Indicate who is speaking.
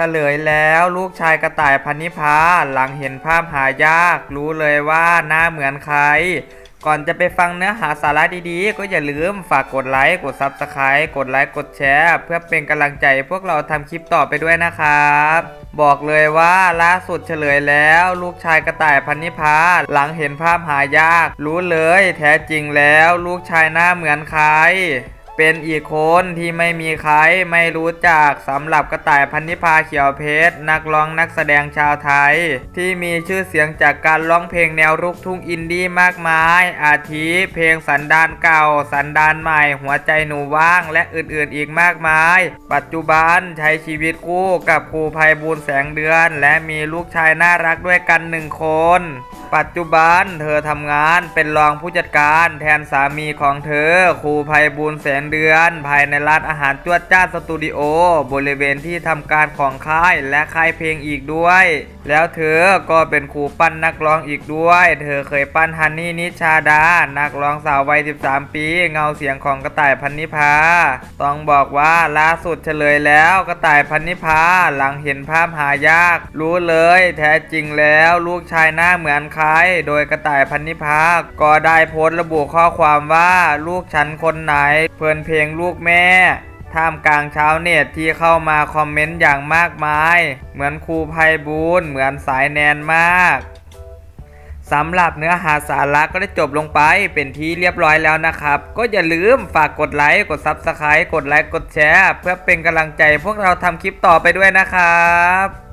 Speaker 1: เฉลยแล้วลูกชายกระต่ายพันนิพาหลังเห็นภาพหายาก รู้เลยว่าหน้าเหมือนใคร ก่อนจะไปฟังเนื้อหาสาระดีๆ ก็อย่าลืมฝากกดไลค์ กด Subscribe กดไลค์กดแชร์ เพื่อเป็นกำลังใจพวกเราทำคลิปต่อไปด้วยนะครับ บอกเลยว่าล่าสุดเฉลยแล้ว ลูกชายกระต่ายพันนิพาหลังเห็นภาพหายาก รู้เลย แท้จริงแล้ว ลูกชายหน้าเหมือนใคร เป็นอีกคนที่ไม่มีใครไม่รู้จักสำหรับกระต่ายพันนิพาเขียวเพชร นักร้องนักแสดงชาวไทย ที่มีชื่อเสียงจากการร้องเพลงแนวลูกทุ่งอินดี้มากมาย อาทิเพลงสันดานเก่า สันดานใหม่ หัวใจหนูว่าง และอื่นๆอีกมากมาย ปัจจุบันใช้ชีวิตคู่กับครูภัยบูลแสงเดือน และมีลูกชายน่ารักด้วยกันหนึ่งคนปัจจุบันเธอทำงานเป็นรองผู้จัดการแทนสามีของเธอครูภัยบูลแสงเดือน ภายในร้านอาหารจวดจ้าสตูดิโอ บริเวณที่ทำการของค่ายและค่ายเพลงอีกด้วย แล้วเธอก็เป็นครูปั้นนักร้องอีกด้วย เธอเคยปั้นฮันนี่นิชาดา นักร้องสาววัย 13 ปี เงาเสียงของกระต่ายพันนิพา ต้องบอกว่าล่าสุดเฉลยแล้วกระต่ายพันนิพาหลังเห็นภาพหายาก รู้เลย แท้จริงแล้วลูกชายหน้าเหมือนใครโดยกระต่ายพันนิพาก็ได้โพสต์ระบุข้อความว่าลูกฉันคนไหน เพลินเพลงลูกแม่ท่ามกลางชาวเน็ตที่เข้ามาคอมเมนต์อย่างมากมาย เหมือนครูภัยบูลย์เหมือนสายแนนมากสำหรับเนื้อหาสาระก็ได้จบลงไปเป็นที่เรียบร้อยแล้วนะครับ ก็อย่าลืมฝากกดไลค์กด Subscribe กดไลค์กดแชร์ เพื่อเป็นกำลังใจพวกเราทำคลิปต่อไปด้วยนะครับ